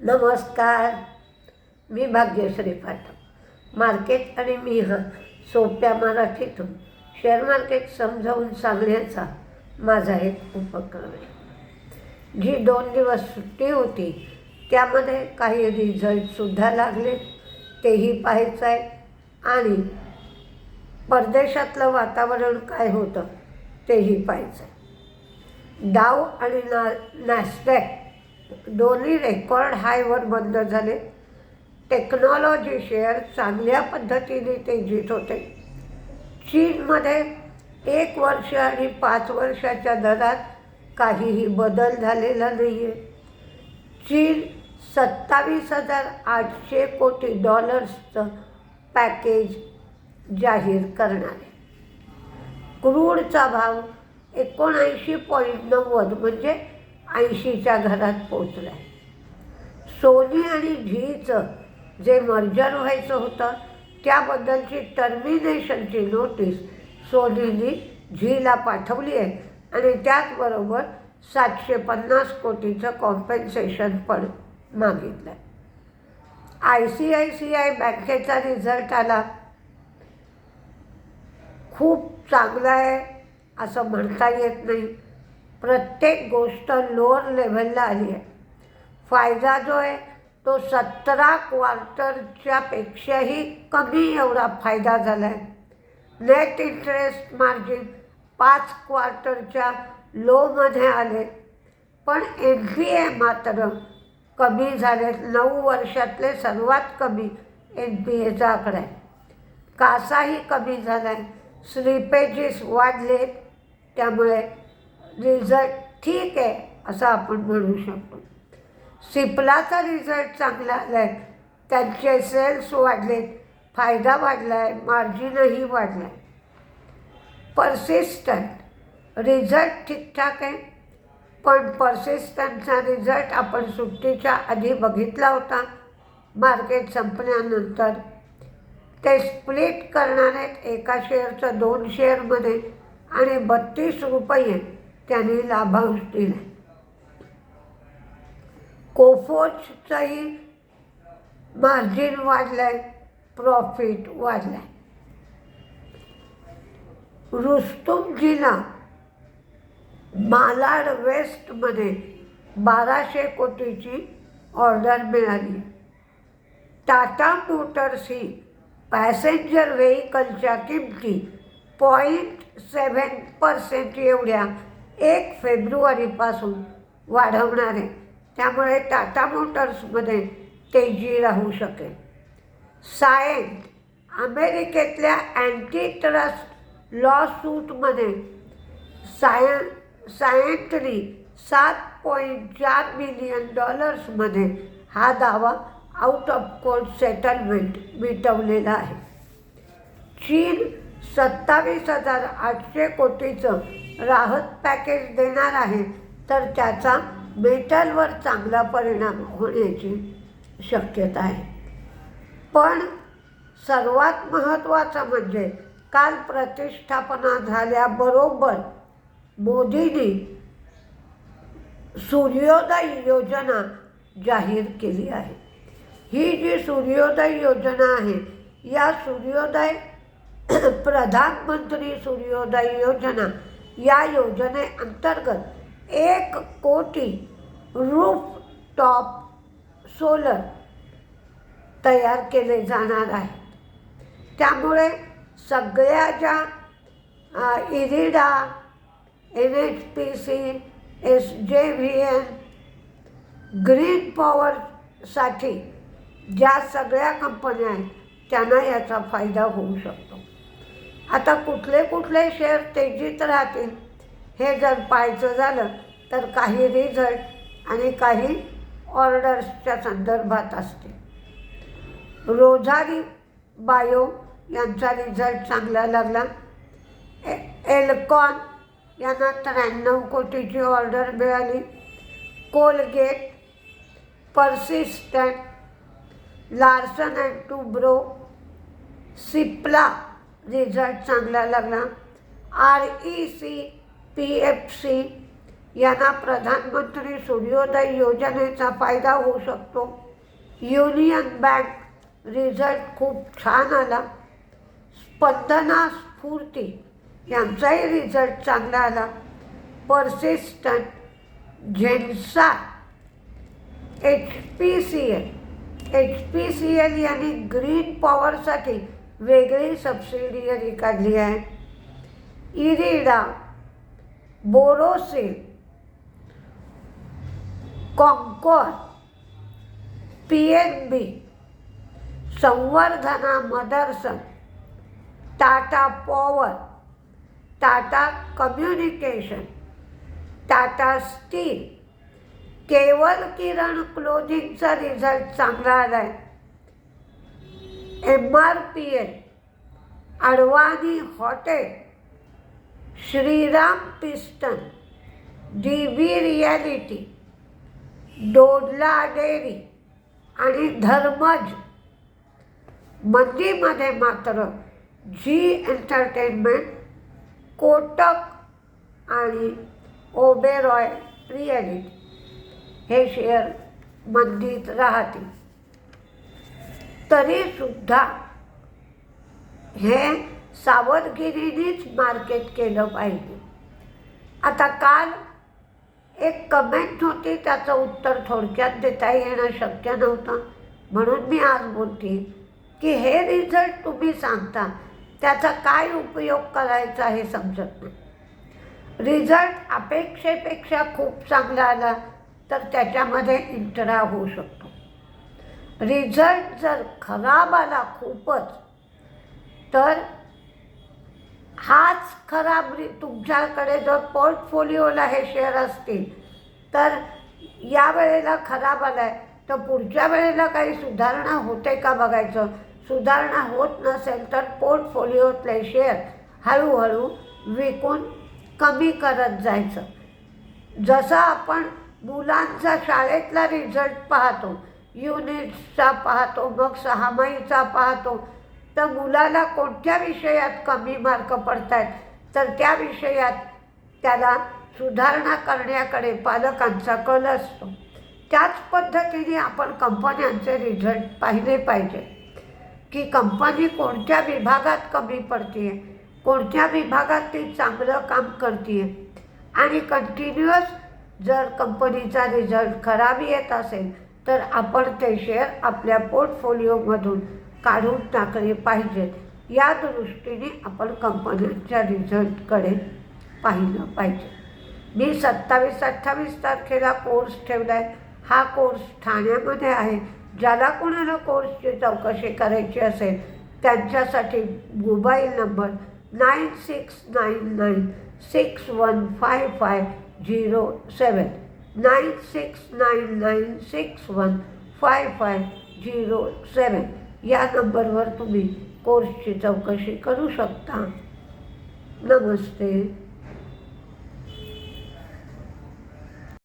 नमस्कार. मी भाग्यश्री पाठक. मार्केट आणि मी हा सोप्या मराठीतून शेअर मार्केट समजावून सांगण्याचा माझा एक उपक्रम आहे. जी दोन दिवस सुट्टी होती त्यामध्ये काही रिझल्टसुद्धा लागले तेही पाहायचं आहे. आणि परदेशातलं वातावरण काय होतं तेही पाहायचं आहे. डाव आणि ना नॅस्टॅक दोन्ही रेकॉर्ड हायवर बंद झाले. टेक्नॉलॉजी शेअर चांगल्या पद्धतीने तेजीत होते. चीनमध्ये एक वर्ष आणि पाच वर्षाच्या दरात काहीही बदल झालेला नाही आहे चीन सत्तावीस हजार आठशे कोटी डॉलर्सचं पॅकेज जाहीर करणार आहे. क्रूडचा भाव एकोणऐंशी पॉईंट नव्वद म्हणजे ऐंशीच्या घरात पोचला आहे सोनी आणि झीचं जे मर्जर व्हायचं होतं त्याबद्दलची टर्मिनेशनची नोटीस सोनीने झीला पाठवली आहे. आणि त्याचबरोबर सातशे पन्नास कोटीचं कॉम्पेन्सेशन पण मागितलं आहे I C I C I बँकेचा रिझल्ट आला. खूप चांगला आहे असं म्हणता येत नाही. प्रत्येक गोष्ट लोअर लेव्हलला आली आहे. फायदा जो आहे तो सतरा क्वार्टरच्यापेक्षाही कमी एवढा फायदा झाला आहे नेट इंटरेस्ट मार्जिन पाच क्वार्टरच्या लोमध्ये आले. पण एन पी ए मात्र कमी झाले. नऊ वर्षातले सर्वात कमी एन पी एचा आकडा आहे. कासाही कमी झाला आहे स्लिपेजेस वाढले त्यामुळे रिझल्ट ठीक आहे असं आपण म्हणू शकतो. सिपलाचा रिझल्ट चांगला आला आहे त्यांचे सेल्स वाढले फायदा वाढला आहे मार्जिनही वाढलं आहे परसिस्टंट रिझल्ट ठीकठाक आहे. पण परसिस्टंटचा रिझल्ट आपण सुट्टीच्या आधी बघितला होता. मार्केट संपल्यानंतर. ते स्प्लिट करणार आहेत एका शेअरचं दोन शेअरमध्ये आणि बत्तीस रुपये त्यांनी लाभांश दिला. कोफोचचंही मार्जिन वाढलं आहे प्रॉफिट वाढलं आहे रुस्तुमजीला मालाड वेस्टमध्ये बाराशे कोटीची ऑर्डर मिळाली. टाटा मोटर्स ही पॅसेंजर व्हेकलच्या किमती पॉईंट सेव्हन पर्सेंट एवढ्या एक फेब्रुवारीपासून वाढवणार. आहे त्यामुळे टाटा मोटर्समध्ये तेजी राहू शकेल. सायंट अमेरिकेतल्या अँटी ट्रस्ट लॉसूटमध्ये साय सायंटनी सात पॉईंट चार मिलियन डॉलर्समध्ये हा दावा आउट ऑफ कोर्ट सेटलमेंट मिटवलेला आहे. चीन सत्तावीस हजार आठशे कोटीचं राहत पॅकेज देणार आहे तर त्याचा मेटलवर चांगला परिणाम होण्याची शक्यता आहे. पण सर्वात महत्त्वाचं म्हणजे काल प्रतिष्ठापना झाल्याबरोबर मोदींनी सूर्योदय योजना जाहीर केली आहे. ही जी सूर्योदय योजना आहे या सूर्योदय प्रधानमंत्री सूर्योदय योजना या योजनेअंतर्गत एक कोटी रूफ टॉप सोलर तयार केले जाणार आहेत त्यामुळे सगळ्या ज्या IREDA N H P C S J V N green पॉवरसाठी ज्या सगळ्या कंपन्या आहेत त्यांना याचा फायदा होऊ शकतो. आता कुठले कुठले शेअर तेजीत राहतील हे जर पाहायचं झालं तर काही रिझल्ट आणि काही ऑर्डर्सच्या संदर्भात असते रोझारी बायो यांचा रिझल्ट चांगला लागला. ए एलकॉन यांना त्र्याण्णव कोटीची ऑर्डर मिळाली. Colgate Persistent Larsen and Toubro Cipla result चांगला लागला. R E C P F C यांना प्रधानमंत्री सूर्योदय योजनेचा फायदा होऊ शकतो. युनियन बँक रिझल्ट खूप छान आला. स्पंदना स्फूर्ती यांचाही रिझल्ट चांगला आला. Persistent Zensar H P C L H P C L यांनी ग्रीन पॉवरसाठी वेगळी सबसिडियरी काढली आहे. IREDA Borosil Concor P N B Samvardhana Motherson Tata power Tata communication Tata steel Kewal Kiran क्लोथिंगचा result चांगला आला आहे M R P L Advani hotel Shriram piston D V realty Dodla dairy आणि धर्मज. मंदीमध्ये मात्र Zee entertainment Kotak आणि Oberoi realty हे share मंदीत राहतील. तरीसुद्धा हे सावधगिरीनेच मार्केट केलं पाहिजे. आता काल एक कमेंट होती त्याचं उत्तर थोडक्यात देता येणं शक्य नव्हतं. म्हणून मी आज बोलते की हे रिझल्ट तुम्ही सांगता त्याचा काय उपयोग करायचा हे समजत नाही. रिझल्ट अपेक्षेपेक्षा खूप चांगला आला तर त्याच्यामध्ये इंटरा होऊ शकतो. रिझल्ट जर खराब आला खूपच तर हाच खराब रि तुमच्याकडे जर पोर्टफोलिओला हे शेअर असतील तर या वेळेला खराब आला आहे तर पुढच्या वेळेला काही सुधारणा होते का बघायचं? सुधारणा होत नसेल तर पोर्टफोलिओतले शेअर हळूहळू विकून कमी करत जायचं. जसं आपण मुलांचा शाळेतला रिझल्ट पाहतो युनिट्सचा पाहतो मग सहामाहीचा पाहतो. तर मुलाला कोणत्या विषयात कमी मार्क पडत आहेत तर त्या विषयात त्याला सुधारणा करण्याकडे पालकांचा कल असतो. त्याच पद्धतीने आपण कंपन्यांचे रिझल्ट पाहिले पाहिजे. की कंपनी कोणत्या विभागात कमी पडते आहे कोणत्या विभागात ती चांगलं काम करते आहे आणि कंटिन्युअस जर कंपनीचा रिझल्ट खराब येत असेल तर आपण ते शेअर आपल्या पोर्टफोलिओमधून काढून टाकले पाहिजेत. या दृष्टीने आपण कंपन्यांच्या रिझल्टकडे पाहिलं पाहिजे. मी सत्तावीस अठ्ठावीस तारखेला कोर्स ठेवला आहे हा कोर्स ठाण्यामध्ये आहे. ज्याला कोणाला कोर्सची चौकशी करायची असेल त्यांच्यासाठी mobile number nine six nine nine six one five five zero seven nine six nine nine six one five five zero seven या नंबरवर तुम्ही कोर्सची चौकशी करू शकता. नमस्ते.